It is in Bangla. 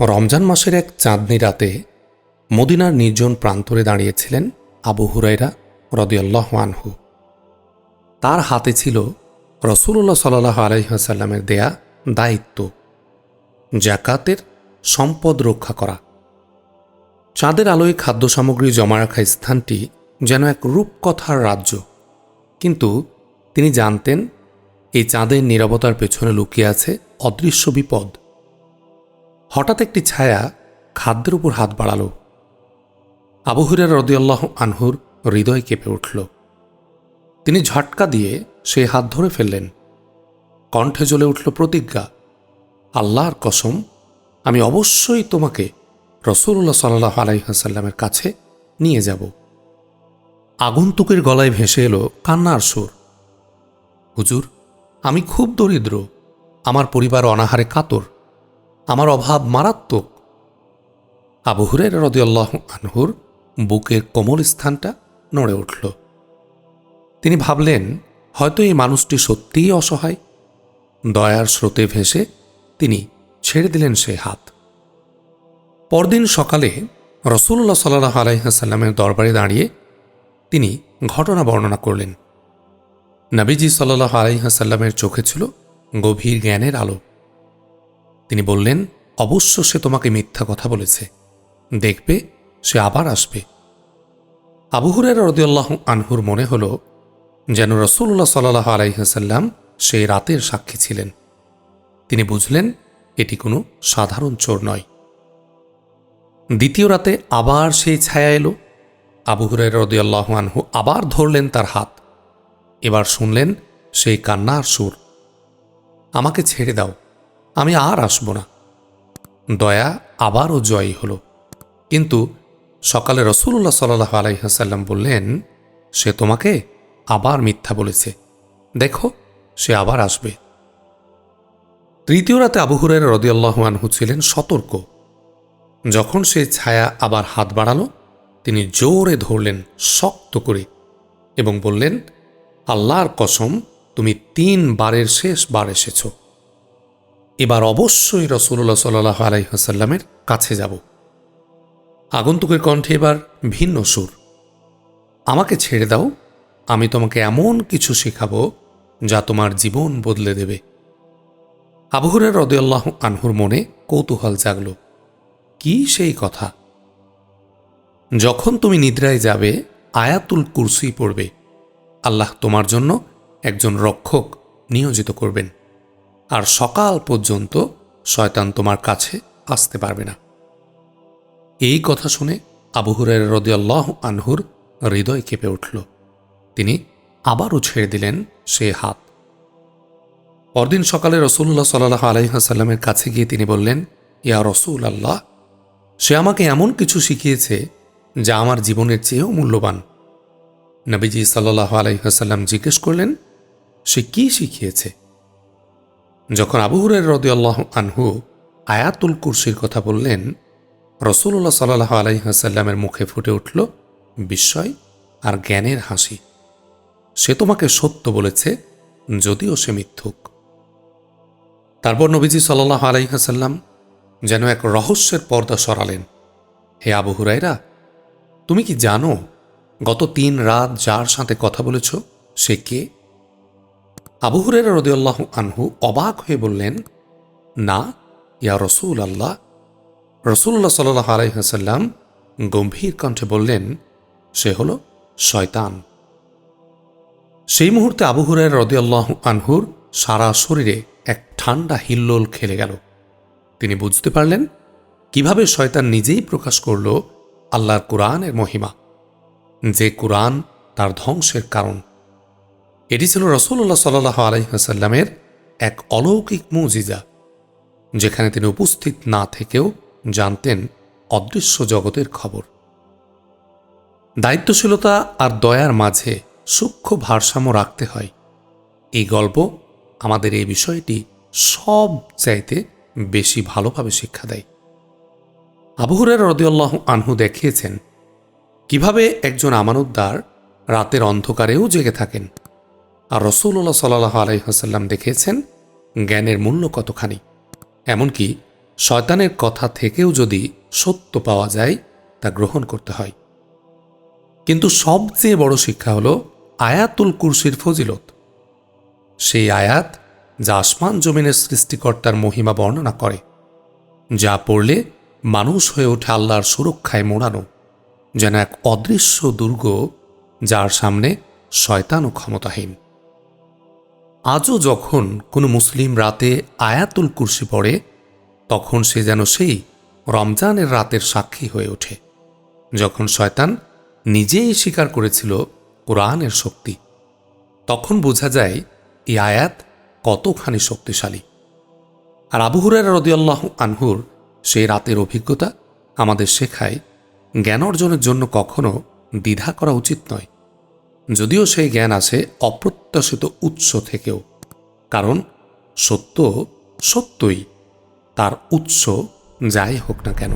রমজান মাসের এক চাঁদনি রাতে মদিনার নির্জন প্রান্তরে দাঁড়িয়েছিলেন আবু হুরাইরা রদিয়াল্লাহ আনহু। তার হাতে ছিল রসুল্লাহ সাল্লাহ আলহিহাসাল্লামের দেয়া দায়িত্ব জাকাতের সম্পদ রক্ষা করা। চাঁদের আলোয় খাদ্য সামগ্রী জমা রাখা স্থানটি যেন এক রূপকথার রাজ্য। কিন্তু তিনি জানতেন, এই চাঁদের নিরবতার পেছনে লুকিয়ে আছে অদৃশ্য বিপদ। হঠাৎ একটি ছায়া খাদ্যের উপর হাত বাড়াল। আবু হুরের রদিয়াল্লাহ আনহুর হৃদয় কেঁপে উঠল। তিনি ঝটকা দিয়ে সেই হাত ধরে ফেললেন। কণ্ঠে জ্বলে উঠল প্রতিজ্ঞা, আল্লাহর কসম, আমি অবশ্যই তোমাকে রসুল্লাহ সাল্লাহ আলাইহাসাল্লামের কাছে নিয়ে যাব। আগন্তুকের গলায় ভেসে এলো কান্নার সুর, হুজুর, আমি খুব দরিদ্র, আমার পরিবার অনাহারে কাতর আমার অভাব মারাত্মক। আবু হুরের রদিয়াল্লাহ আনহুর বুকের কোমল স্থানটা নড়ে উঠল। তিনি ভাবলেন, হয়তো এই মানুষটি সত্যিই অসহায়। দয়ার স্রোতে ভেসে তিনি ছেড়ে দিলেন সে হাত। পরদিন সকালে রসুল্লাহ সাল্লাহ আলাইহাসাল্লামের দরবারে দাঁড়িয়ে তিনি ঘটনা বর্ণনা করলেন। নাবিজি সাল্লাহ আলাইহাসাল্লামের চোখে ছিল গভীর জ্ঞানের আলো। তিনি বললেন, অবশ্য সে তোমাকে মিথ্যা কথা বলেছে। দেখবে, সে আবার আসবে। আবুহুরের রদিয়াল্লাহ আনহুর মনে হল যেন রসুল্লাহ সাল্লাহ আলাইহাসাল্লাম সেই রাতের সাক্ষী ছিলেন। তিনি বুঝলেন, এটি কোনো সাধারণ চোর নয়। দ্বিতীয় রাতে আবার সেই ছায়া এলো। আবুহুরের রদিয়াল্লাহ আনহু আবার ধরলেন তার হাত। এবার শুনলেন, সেই কান্নার সুর। আমাকে ছেড়ে দাও আমি আর আসব না। দয়া আবারও জয়ী হল। কিন্তু সকালে রসুল্লাহ সাল্লাহ আলাইহাসাল্লাম বললেন, সে তোমাকে আবার মিথ্যা বলেছে। দেখো, সে আবার আসবে। তৃতীয় রাতে আবুহুরের রদিয়াল্লাহ আনহু ছিলেন সতর্ক। যখন সে ছায়া আবার হাত বাড়ালো, তিনি জোরে ধরলেন, শক্ত করে, এবং বললেন, আল্লাহর কসম, তুমি তিন বারের শেষ বার এসেছ। এবার অবশ্যই রসুল্লাহ সাল্লাহ আলাইহাসাল্লামের কাছে যাব। আগন্তুকের কণ্ঠে এবার ভিন্ন সুর। আমাকে ছেড়ে দাও, আমি তোমাকে এমন কিছু শেখাবো যা তোমার জীবন বদলে দেবে। আবহুরের রদয়াল্লাহ আনহুর মনে কৌতূহল জাগল। কি সেই কথা? যখন তুমি নিদ্রায় যাবে, আয়াতুল কুরসি পড়বে। আল্লাহ তোমার জন্য একজন রক্ষক নিয়োজিত করবেন। আর সকাল পর্যন্ত শয়তান তোমার কাছে আসতে পারবে না। এই কথা শুনে আবহুরের রদিয়াল্লাহ আনহুর হৃদয় কেঁপে উঠল। তিনি আবারও ছেড়ে দিলেন সে হাত। পরদিন সকালে রসুল্লাহ সাল্লাহ আলাইহাসাল্লামের কাছে গিয়ে তিনি বললেন, ইয়া রসুল আল্লাহ সে আমাকে এমন কিছু শিখিয়েছে যা আমার জীবনের চেয়েও মূল্যবান। নবীজি সাল্লাহ আলাইহাসাল্লাম জিজ্ঞেস করলেন, সে কি শিখিয়েছে? যখন আবুহুরের রদিয়াল্লাহ আনহু আয়াতুল কুরসির কথা বললেন রসুল্লাহ সাল্লাহ আলাইহাসাল্লামের মুখে ফুটে উঠল বিস্ময় আর জ্ঞানের হাসি। সে তোমাকে সত্য বলেছে, যদিও সে মিথ্যুক। তারপর নবীজি সাল্লাহ আলাইহাসাল্লাম যেন এক রহস্যের পর্দা সরালেন। হে আবু হুরাইরা তুমি কি জানো, গত তিন রাত যার সাথে কথা বলেছ, সে কে? আবু হুরের রদিয়াল্লাহ আনহু অবাক হয়ে বললেন, না, ইয়া রসুল আল্লাহ রসুল্লাহ সাল্লাহ আলাইহাসাল্লাম গম্ভীর কণ্ঠে বললেন, সে হল শয়তান। সেই মুহূর্তে আবু হুরের রদিয়াল্লাহ আনহুর সারা শরীরে এক ঠান্ডা হিল্লোল খেলে গেল। তিনি বুঝতে পারলেন, কীভাবে শয়তান নিজেই প্রকাশ করল আল্লাহর কোরআনের মহিমা, যে কোরআন তার ধ্বংসের কারণ। এটি ছিল রসুল্লাহ সাল্লাহ আলহিহাসাল্লামের এক অলৌকিক মুজিজা, যেখানে তিনি উপস্থিত না থেকেও জানতেন অদৃশ্য জগতের খবর। দায়িত্বশীলতা আর দয়ার মাঝে সূক্ষ্ম ভারসাম্য রাখতে হয়। এই গল্প আমাদের এই বিষয়টি সব চাইতে বেশি ভালোভাবে শিক্ষা দেয়। আবহরের রদিয়াল্লাহ আনহু দেখিয়েছেন, কীভাবে একজন আমানতদার রাতের অন্ধকারেও জেগে থাকেন। আর রসুল্লাহ সাল্লাহ আলাইহাসাল্লাম দেখিয়েছেন, জ্ঞানের মূল্য কতখানি? এমনকি শয়তানের কথা থেকেও যদি সত্য পাওয়া যায়, তা গ্রহণ করতে হয়। কিন্তু সবচেয়ে বড় শিক্ষা হল আয়াতুল কুরসির ফজিলত। সেই আয়াত যা আসমান জমিনের সৃষ্টিকর্তার মহিমা বর্ণনা করে, যা পড়লে মানুষ হয়ে ওঠে আল্লাহর সুরক্ষায় মোড়ানো, যেন এক অদৃশ্য দুর্গ যার সামনে শয়তানও ক্ষমতাহীন। আজও যখন কোনো মুসলিম রাতে আয়াতুল কুরসি পড়ে, তখন সে যেন সেই রমজানের রাতের সাক্ষী হয়ে ওঠে, যখন শয়তান নিজেই স্বীকার করেছিল কোরআনের শক্তি। তখন বোঝা যায় এই আয়াত কতখানি শক্তিশালী। আর আবু হুরার রদিয়াল্লাহ আনহুর সেই রাতের অভিজ্ঞতা আমাদের শেখায়, জ্ঞান অর্জনের জন্য কখনো দ্বিধা করা উচিত নয়। যদিও সেই জ্ঞান আছে অপ্রত্যাশিত উৎস থেকেও, কারণ সত্য সত্যই তার উৎস যাই হোক না কেন।